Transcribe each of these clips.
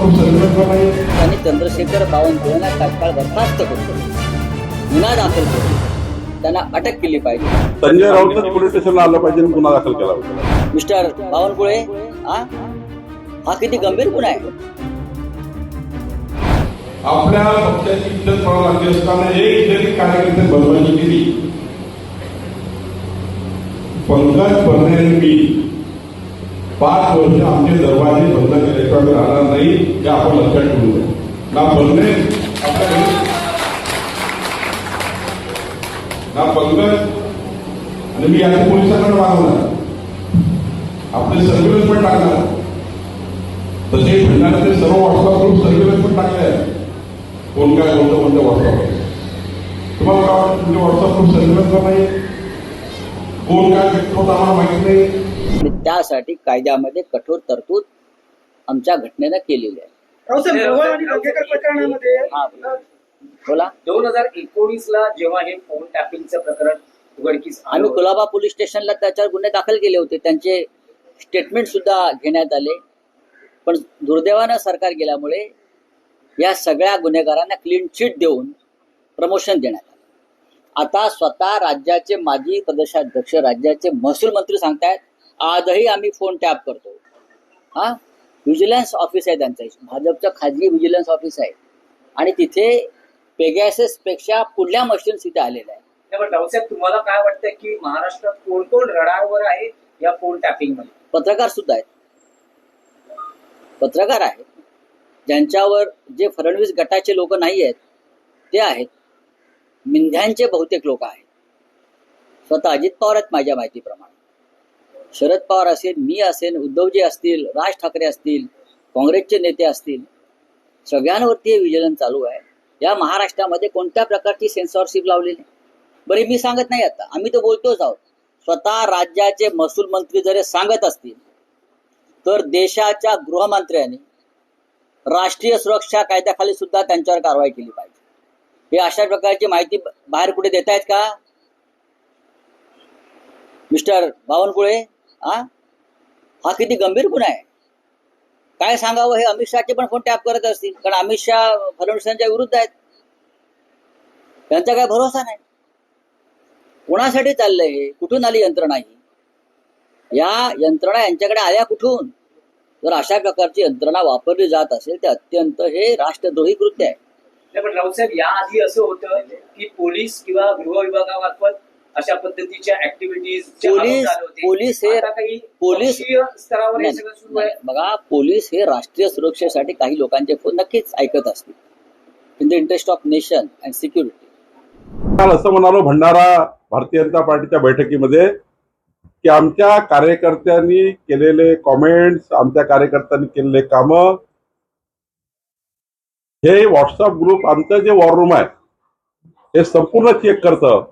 त्यांनी चंद्रशेखर बावनकुळेला तात्काळ बरखास्त करून गुन्हा दाखल करून त्यांना अटक केली पाहिजे. संजय राऊतच पोलीस स्टेशनला आलं पाहिजे आणि गुन्हा दाखल केला पाहिजे मिस्टर बावनकुळे हा? हा किती गंभीर गुन्हा आहे? आपल्या पक्षाची इज्जत पडा लागली असताना एक जरी कार्यकर्ते बदलाची केली पंकज बनणे मी पाच वर्ष आमचे दरवाजे बंद केल्याशिवाय राहणार नाही हे आपण लक्षात ठेवू. ना बंगले आपल्या ना बंगल आणि मी आता पोलिसांकडे मागवणार आपले सर्व्हिलन्स पण टाकणार. तसे म्हणणारे सर्व व्हॉट्सअप ग्रुप सर्व्हिलन्स पण टाकले आहेत. कोण काय बोलतो कोणत्या व्हॉट्सअप तुम्हाला काय वाटतं तुमचे व्हॉट्सअप ग्रुप सर्व्हिलन्स नाही कोण काय व्यक्त होतं आम्हाला माहीत नाही. त्यासाठी कायद्यामध्ये कठोर तरतूद आमच्या घटनेनं केलेली आहे. बोला. दोन हजार एकोणीस ला जेव्हा हे फोन टॅपिंगचं प्रकरण उघडकीस आम्ही कुलाबा पोलीस स्टेशनला त्याच्यावर गुन्हे दाखल केले होते. त्यांचे स्टेटमेंट सुद्धा घेण्यात आले. पण दुर्दैवानं सरकार गेल्यामुळे या सगळ्या गुन्हेगारांना क्लीन चिट देऊन प्रमोशन देण्यात आलं. आता स्वतः राज्याचे माजी प्रदेशाध्यक्ष राज्याचे महसूल मंत्री सांगतायत आजही आम्ही फोन टॅप करतो. हा? व्हिजिलन्स ऑफिस आहे त्यांचं. भाजपचं खाजगी व्हिजिलन्स ऑफिस आहे. आणि तिथे पेगॅसेस पेक्षा पुढल्या मशीन्स तिथे आलेल्या पण रावसाहेब तुम्हाला काय वाटतं की महाराष्ट्रात कोण कोण रडारवर आहे या फोन टॅपिंगमध्ये? पत्रकार सुद्धा आहेत. पत्रकार आहेत. ज्यांच्यावर जे फडणवीस गटाचे लोक नाही आहेत ते आहेत. मिंध्यांचे बहुतेक लोक आहेत. स्वतः अजित पवार आहेत माझ्या माहितीप्रमाणे. शरद पवार असेल मी असेल उद्धवजी असतील राज ठाकरे असतील काँग्रेसचे नेते असतील सगळ्यांवरती हे विजलन चालू आहे. या महाराष्ट्रामध्ये कोणत्या प्रकारची सेन्सॉरशिप लावलेली? बरे मी सांगत नाही आता. आम्ही तर बोलतोच आहोत. स्वतः राज्याचे महसूल मंत्री जरी सांगत असतील तर देशाच्या गृहमंत्र्यांनी राष्ट्रीय सुरक्षा कायद्याखाली सुद्धा त्यांच्यावर कारवाई केली पाहिजे. हे अशा प्रकारची माहिती बाहेर कुठे देत आहेत का? मिस्टर बावनकुळे हा? हा किती गंभीर गुन्हा आहे. काय सांगावं हे अमित शहाचे पण फोन टॅप करत असतील. कारण अमित शहा फडणवीसांच्या विरुद्ध आहेत. त्यांचा काय भरोसा नाही. कोणासाठी चाललंय हे? कुठून आली यंत्रणा ही? या यंत्रणा यांच्याकडे आल्या कुठून? जर अशा प्रकारची यंत्रणा वापरली जात असेल तर अत्यंत हे राष्ट्रद्रोही कृत्य आहे. नाही, साहेब या याआधी असं होतं की पोलीस किंवा गृह विभागामार्फत अशा पद्धतीच्या ऍक्टिव्हिटीज पोलीस पोलीस हे काही पोलीस स्तरावर हे. बघा पोलीस हे राष्ट्रीय सुरक्षेसाठी काही लोकांचे फोन नक्कीच ऐकत असतील. In the interest of nation and security काल असं म्हणालो भंडारा भारतीय जनता पार्टीच्या बैठकीमध्ये की आमच्या कार्यकर्त्यांनी केलेले कॉमेंट्स आमच्या कार्यकर्त्यांनी केलेले कामं हे व्हॉट्सअप ग्रुप आमचं जे वॉर रूम आहे हे संपूर्ण चेक करतं.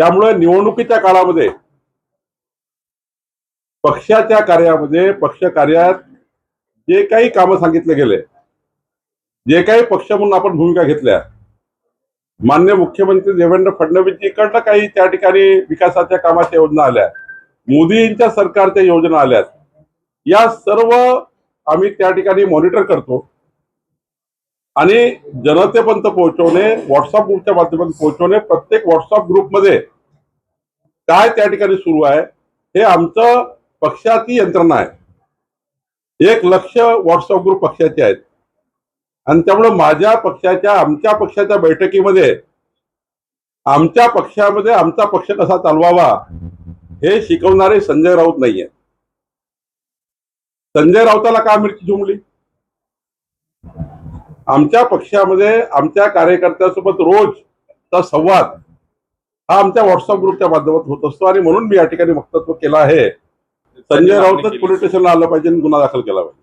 त्यामुळे निवडणुकीच्या काळामध्ये पक्षाच्या कार्यामध्ये पक्ष कार्यात जे काही कामं सांगितले गेले जे काही पक्ष म्हणून आपण भूमिका घेतल्या मान्य मुख्यमंत्री देवेंद्र फडणवीसजीकडनं काही त्या ठिकाणी विकासाच्या कामाच्या योजना आल्या मोदींच्या सरकारच्या योजना आल्यात. या सर्व आम्ही त्या ठिकाणी मॉनिटर करतो. आणि जनतेपर्यंत पोहोचवणे व्हॉट्सअप ग्रुपच्या माध्यमातून पोहोचवणे प्रत्येक व्हॉट्सअप ग्रुपमध्ये काय त्या ठिकाणी सुरू आहे हे आमचं पक्षाची यंत्रणा आहे. एक लक्ष व्हॉट्सअप ग्रुप पक्षाचे आहेत. आणि त्यामुळे माझ्या पक्षाच्या आमच्या पक्षाच्या बैठकीमध्ये आमच्या पक्षामध्ये आमचा पक्ष कसा चालवावा हे शिकवणारे संजय राऊत नाहीये. संजय राऊताला का मिरची झुमली आमच्या पक्षामध्ये आमच्या कार्यकर्त्यासोबत रोजचा संवाद हा आमच्या व्हॉट्सअप ग्रुपच्या माध्यमातून होत असतो आणि म्हणून मी या ठिकाणी वक्तव्य केलं आहे. संजय राऊतच पोलीस स्टेशनला आलं पाहिजे आणि गुन्हा दाखल केला पाहिजे.